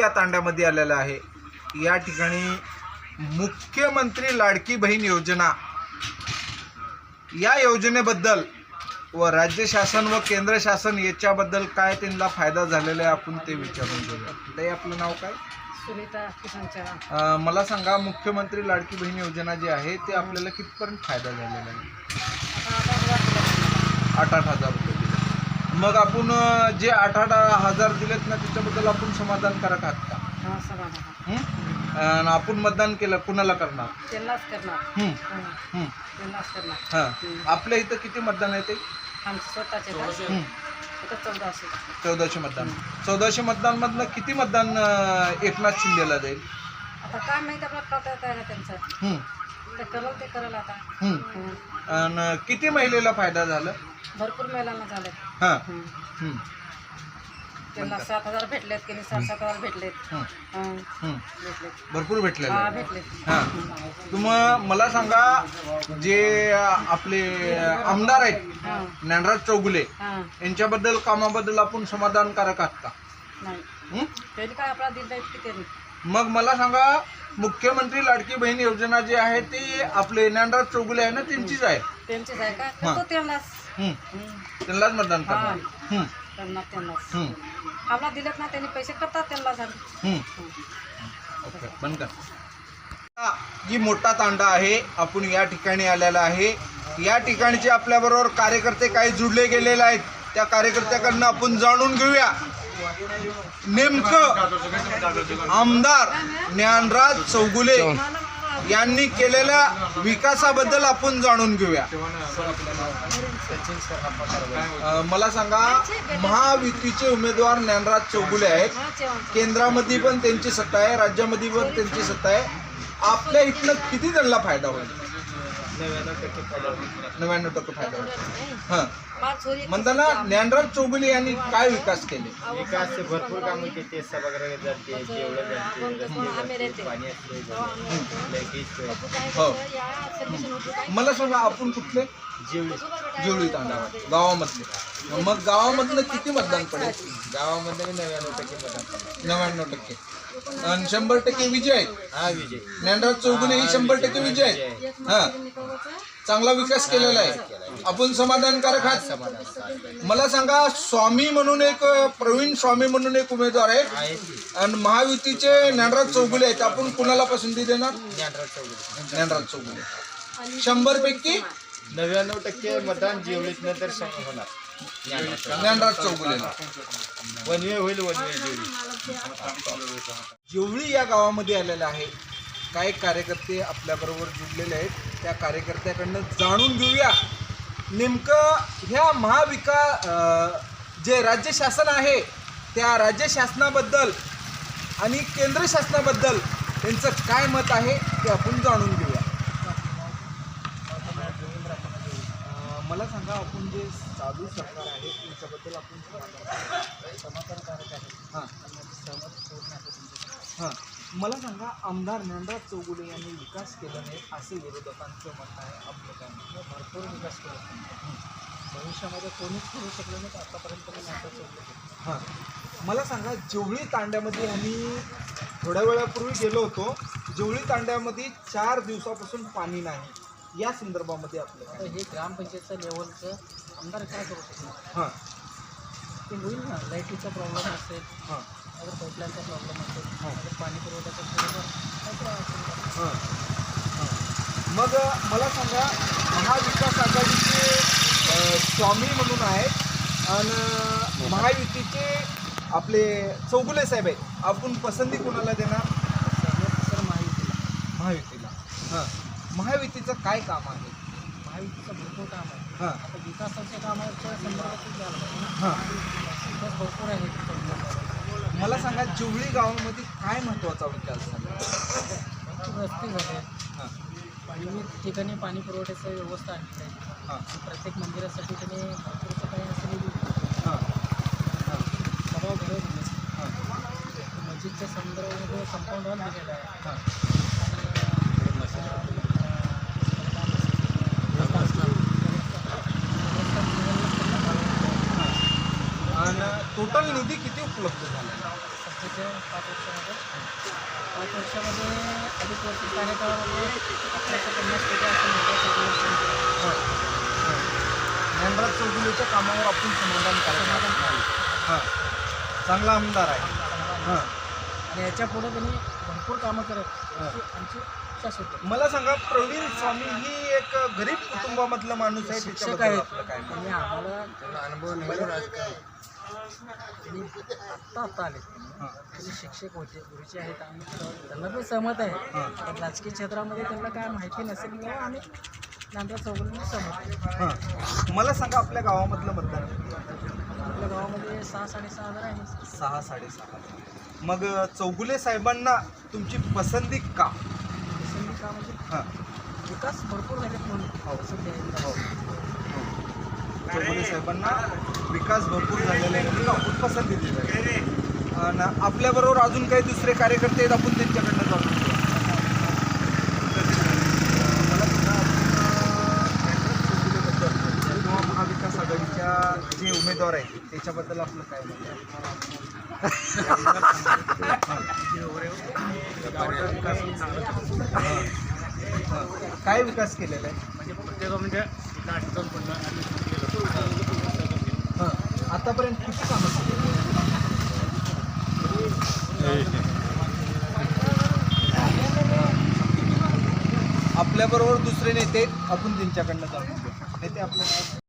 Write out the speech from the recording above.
या तांड्यामध्ये आलेला आहे. या ठिकाणी मुख्यमंत्री लाडकी बहीण योजना. या योजनेबद्दल व राज्य शासन व केंद्र शासन याच्याबद्दल काय त्यांना फायदा झालेला आहे आपण ते विचारून घेऊया. ताई आपलं नाव काय? सुनीता मला सांगा मुख्यमंत्री लाडकी बहीण योजना जी आहे ते आपल्याला कितपर्यंत फायदा झालेला आहे? आठ आठ हजार रुपये. मग आपण जे आठ आठ हजार दिलेत ना त्याच्याबद्दल आपण समाधानकारक आहात का? हा समाधान. हं? आपण मतदान केलं कुणाला करणार? त्यांनाच करणार. हं, हं, हं, त्यांनाच करणार. हं. आपल्या इथं किती मतदान आहे ते? आमचे स्वतःचे का? हं, इथं चौदाशे. चौदाशे मतदान. चौदाशे मतदानमधनं किती मतदान अं, एकनाथ शिंदेला जाईल आता काय माहिती आपल्याला कळत आहे का त्यांचं? हं, ते करल ते करल आता. हं. हं. अन् किती महिलेला फायदा झाला? भरपूर महिलांना झाले हां. हं. हं, त्यांना सात हजार भेटलेत की सात सात हजार भेटलेत. हं, हं, हं. भेटलेत. भरपूर भेटलेलं. हा आहे. भेटलेत. हां. तुम मला सांगा जे आपले आमदार आहेत हां. ज्ञानराज चौगुले हां. यांच्याबद्दल कामाबद्दल आपण समाधानकारक आहात का? नाही. हं? त्यांनी काय आपला दिलं की त्यांनी? मग मला सांगा मुख्यमंत्री लाडकी बहीण योजना जी आहे ती आपले ज्ञानराज चौगुले आहे ना त्यांचीच आहे? त्यांचीच आहे का? हां. त्यांनाच. हं. त्यांनाच मतदान करणार. हं, त्यांनाच. हं, आपला दिलेत ना त्यांनी पैसे करतात त्यांना झाले. हं. ओके बंद कर. हा, जी मोठा तांडा आहे आपण या ठिकाणी आलेला आहे. या ठिकाणचे आपल्याबरोबर कार्यकर्ते काही जुडले गेलेले आहेत. त्या कार्यकर्त्याकडनं आपण जाणून घेऊया. नेमकं आमदार ज्ञानराज चौगुले यांनी केलेल्या विकासाबद्दल आपण जाणून घेऊया. मला सांगा महायुतीचे उमेदवार ज्ञानराज चौगुले आहेत. केंद्रामध्ये पण त्यांची सत्ता आहे राज्यामध्ये पण त्यांची सत्ता आहे. आपल्या इथनं किती त्यांना फायदा होईल? नव्याण्णव टक्के फायदा होईल. नव्याण्णव टक्के फायदा होईल. हां. म्हणताना ज्ञानराज चौगुले यांनी काय विकास केले? विकासचे भरपूर कामं केले सभागृह जाते जेवढं जाते पाणी असते हो. काय? मला सांगा आपण कुठले? जेवढी. जेवळी तांडावर गावामधले. मग गावामधलं किती मतदान पडेल? गावामध्ये मी नव्याण्णव टक्के मतदान पडलं. नव्याण्णव टक्के. आणि शंभर टक्के विजय आहे. हा विजय. ज्ञानराज चौगुले ही शंभर टक्के विजय आहे. हा. चांगला विकास केलेला आहे. आपण समाधानकारक आहात. समाधान मला सांगा स्वामी म्हणून एक प्रवीण स्वामी म्हणून एक उमेदवार आहे आणि महायुतीचे ज्ञानराज चौगुले आहेत. आपण कुणाला पसंती देणार? ज्ञानराज चौधरी ज्ञानराज चौगुले. शंभर पैकी? नव्याण्णव टक्के मतदान जेवढीच नंतर होणार. ज्ञानराज चौगुले. चौगुलेला वन वे होईल. वन वे जेवढी जेवळी या गावामध्ये आलेला आहे काही कार्यकर्ते आपल्याबरोबर जुडलेले आहेत. त्या कार्यकर्त्याकडनं जाणून घेऊया. नेमकं ह्या महाविका जे राज्य शासन आहे त्या राज्य शासनाबद्दल आणि केंद्र शासनाबद्दल त्यांचं काय मत आहे ते आपण जाणून घेऊया. मला सांगा आपण जे चालू सरकार आहे त्याच्याबद्दल आपण समाधान- समाधानकारक आहे हां हां मला सांगा आमदार ज्ञानराज चौगुले यांनी विकास केला नाही असे विरोधकांचं म्हणणं आहे आपलं? भरपूर विकास केला. भविष्यामध्ये कोणीच करू शकलं नाही आतापर्यंत आता चाललं हां मला सांगा जेवळी तांड्यामध्ये आम्ही थोड्या वेळापूर्वी गेलो होतो जेवळी तांड्यामध्ये चार दिवसापासून पाणी नाही या संदर्भामध्ये आपलं हे ग्रामपंचायतचं लेवलचं आमदार काय करू शकणार हां ते होईल ना? लाईटीचा प्रॉब्लेम असेल हां. अगर पाईपलाईनचा प्रॉब्लेम असेल हो. अगर पाणी पुरवठ्याचा थोडंफार हां. हां. मग मला सांगा महाविकास आघाडीचे स्वामी म्हणून आहेत आणि महायुतीचे आपले चौगुले साहेब आहेत. आपण पसंती कोणाला देणार? सर महायुतीला. महायुतीला. हां. महायुतीचं काय काम आहे? महायुतीचं भरपूर काम आहे. हां. आता विकासाच्या कामाच्या संदर्भातच झालं पाहिजे ना. हां. विकास भरपूर आहे. मला सांगा जेवळी गावामध्ये काय महत्त्वाचा विकास झाला? भरपूर रस्ते झाले. हां. विविध ठिकाणी पाणी पुरवठ्याची व्यवस्था आणली आहे. हां. प्रत्येक मंदिरासाठी त्यांनी भरपूरचं काही असेल हां. हां. घरं दिले. हां. मस्जिदच्या संदर्भामध्ये कंपाऊंड वॉल दिलेलं आहे. हां आणि टोटल निधी किती उपलब्ध झाला? मागच्या पाच वर्षामध्ये. पाच वर्षामध्ये अडीच वर्ष कार्यकाळामध्ये अठराशे पन्नास कोटी असं मोठ्या ज्ञानराज चौगुलेच्या कामावर आपण समाधान समाधान हां. चांगला आमदार आहे. हां. आणि याच्यापुढे त्यांनी भरपूर कामं करत अशी आमची. मला सांगा प्रवीण स्वामी ही एक गरीब कुटुंबामधला माणूस आहे शिक्षक त्याच्याबद्दल आपलं काय मत? आणि आम्हाला अनुभव नाही आत्ता आत्ता आले हां. ते शिक्षक होते गुरुजी आहेत आम्ही त्यांना पण सहमत आहे. पण राजकीय क्षेत्रामध्ये त्यांना काय माहिती नसेल म्हणून आम्ही नांदरा चौघांनी सहमत आहे. हां. मला सांगा आपल्या गावामधलं मतदान. आपल्या गावामध्ये सहा साडेसहा हजार आहे. सहा साडेसहा मग चौगुले साहेबांना तुमची पसंती का? पसंती का म्हणजे हां. विकास भरपूर झालेत म्हणून. पसंती आहे चौधरी साहेबांना विकास भरपूर झालेला आहे. म्हणून आपण पसंती दिली आहे. आणि आपल्याबरोबर अजून काही दुसरे कार्यकर्ते आहेत आपण त्यांच्याकडनं जाऊ शकतो मला सांगा, किंवा महाविकास आघाडीच्या जे उमेदवार आहेत त्याच्याबद्दल आपलं काय मत आहे? काय विकास केलेला आहे? म्हणजे प्रत्येक म्हणजे हां. आतापर्यंत किती कामं आपल्याबरोबर दुसरे नेते आपण त्यांच्याकडनं जाऊ नेते आपल्या